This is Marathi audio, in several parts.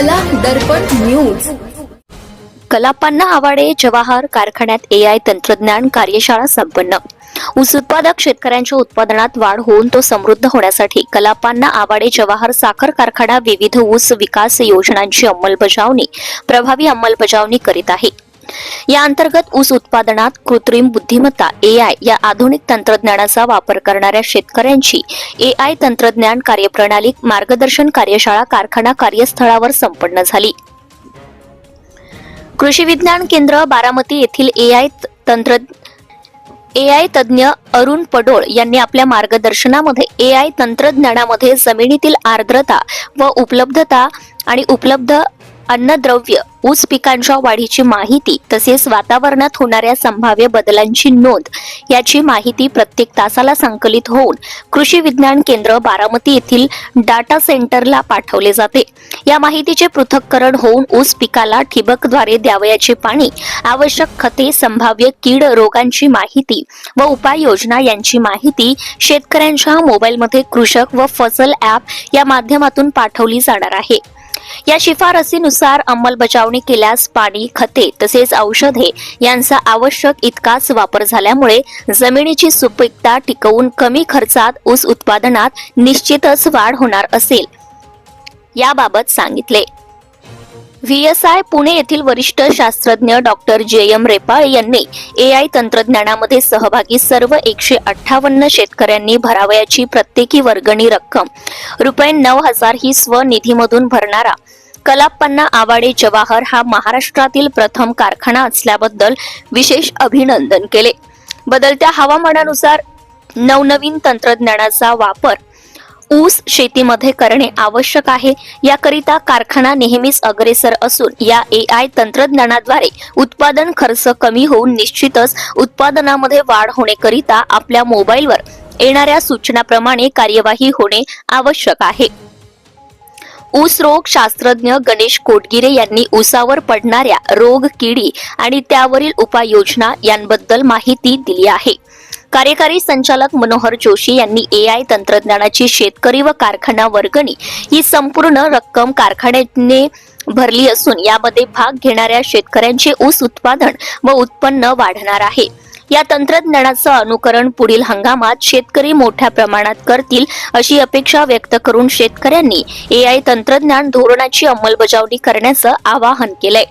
कला दर्पण न्यूज कलापांना आवाडे जवाहर कारखान्यात एआय तंत्रज्ञान कार्यशाळा संपन्न. ऊस उत्पादक शेतकऱ्यांच्या उत्पादनात वाढ होऊन तो समृद्ध होण्यासाठी कलापांना आवाडे जवाहर साखर कारखाना विविध ऊस विकास योजनांची अंमलबजावणी प्रभावी अंमलबजावणी करीत आहे. या अंतर्गत ऊस उत्पादनात कृत्रिम बुद्धिमत्ता एआय या आधुनिक तंत्रज्ञानाचा वापर करणाऱ्या शेतकऱ्यांची एआय तंत्रज्ञान कार्यप्रणाली मार्गदर्शन कार्यशाळा कारखाना कार्यस्थळावर संपन्न झाली. कृषी विज्ञान केंद्र बारामती येथील एआय तंत्र एआय तज्ज्ञ अरुण पडोळ यांनी आपल्या मार्गदर्शनामध्ये एआय तंत्रज्ञानामध्ये जमिनीतील आर्द्रता व उपलब्धता आणि उपलब्ध अन्नद्रव्य ऊस पिकांच्या वाढीची माहिती तसेच वातावरणात होणाऱ्या संभाव्य बदलांची नोंद याची माहिती प्रत्येक तासाला संकलित होऊन कृषी विज्ञान केंद्र बारामती येथील डाटा सेंटरला पाठवले जाते. या माहितीचे पृथक्करण होऊन ऊस पिकाला ठिबकद्वारे द्यावयाचे पाणी आवश्यक खते संभाव्य कीड रोगांची माहिती व उपाययोजना यांची माहिती शेतकऱ्यांच्या मोबाईलमध्ये कृषक व फसल ॲप या माध्यमातून पाठवली जाणार आहे. या शिफारसीनुसार अंमलबजावणी केल्यास पाणी खते तसेच औषधे यांचा आवश्यक इतकाच वापर झाल्यामुळे जमिनीची सुपीकता टिकवून कमी खर्चात ऊस उत्पादनात निश्चितच वाढ होणार असेल. याबाबत सांगितले. व्ही एस आय पुणे येथील वरिष्ठ शास्त्रज्ञ डॉक्टर जे एम रेपाळ यांनी ए आय तंत्रज्ञानामध्ये सहभागी सर्व एकशे अठ्ठावन्न शेतकऱ्यांनी भरावयाची प्रत्येकी वर्गणी रक्कम रुपये नऊ हजार ही स्वनिधीमधून भरणारा कलाप्पन्ना आवाडे जवाहर हा महाराष्ट्रातील प्रथम कारखाना असल्याबद्दल विशेष अभिनंदन केले. बदलत्या हवामानानुसार नवनवीन तंत्रज्ञानाचा वापर ऊस शेतीमध्ये करणे आवश्यक आहे. याकरिता कारखाना नेहमीच अग्रेसर असून या ए आय तंत्रज्ञानाद्वारे उत्पादन खर्च कमी होऊन निश्चितच उत्पादनामध्ये वाढ होण्याकरिता आपल्या मोबाईलवर येणाऱ्या सूचनाप्रमाणे कार्यवाही होणे आवश्यक आहे. ऊस रोग शास्त्रज्ञ गणेश कोटगिरे यांनी ऊसावर पडणाऱ्या रोग किडी आणि त्यावरील उपाययोजना यांबद्दल माहिती दिली आहे. कार्यकारी संचालक मनोहर जोशी यांनी ए आय तंत्रज्ञानाची शेतकरी व कारखाना वर्गणी ही संपूर्ण रक्कम कारखान्याने भरली असून यामध्ये भाग घेणाऱ्या शेतकऱ्यांचे ऊस उत्पादन व उत्पन्न वाढणार आहे. या तंत्रज्ञानाचं अनुकरण पुढील हंगामात शेतकरी मोठ्या प्रमाणात करतील अशी अपेक्षा व्यक्त करून शेतकऱ्यांनी ए आय तंत्रज्ञान धोरणाची अंमलबजावणी करण्याचं आवाहन केलंय.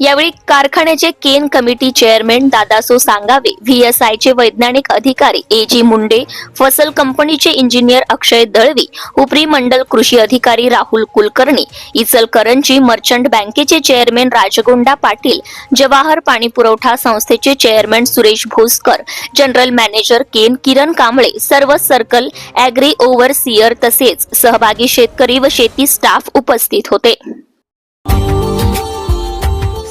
यावेळी कारखान्याचे केन कमिटी चेअरमॅन दादासो सांगावे व्हीएसआय चे वैज्ञानिक अधिकारी ए जी मुंडे फसल कंपनीचे इंजिनियर अक्षय दळवी उपरी मंडल कृषी अधिकारी राहुल कुलकर्णी इचलकरंजी मर्चंट बँकेचे चेअरमॅन राजगोंडा पाटील जवाहर पाणी पुरवठा संस्थेचे chairman Suresh Bhoskar general manager केन किरण कांबळे सर्व सर्कल अॅग्री ओव्हरसियर तसेच सहभागी शेतकरी व शेती स्टाफ उपस्थित होते.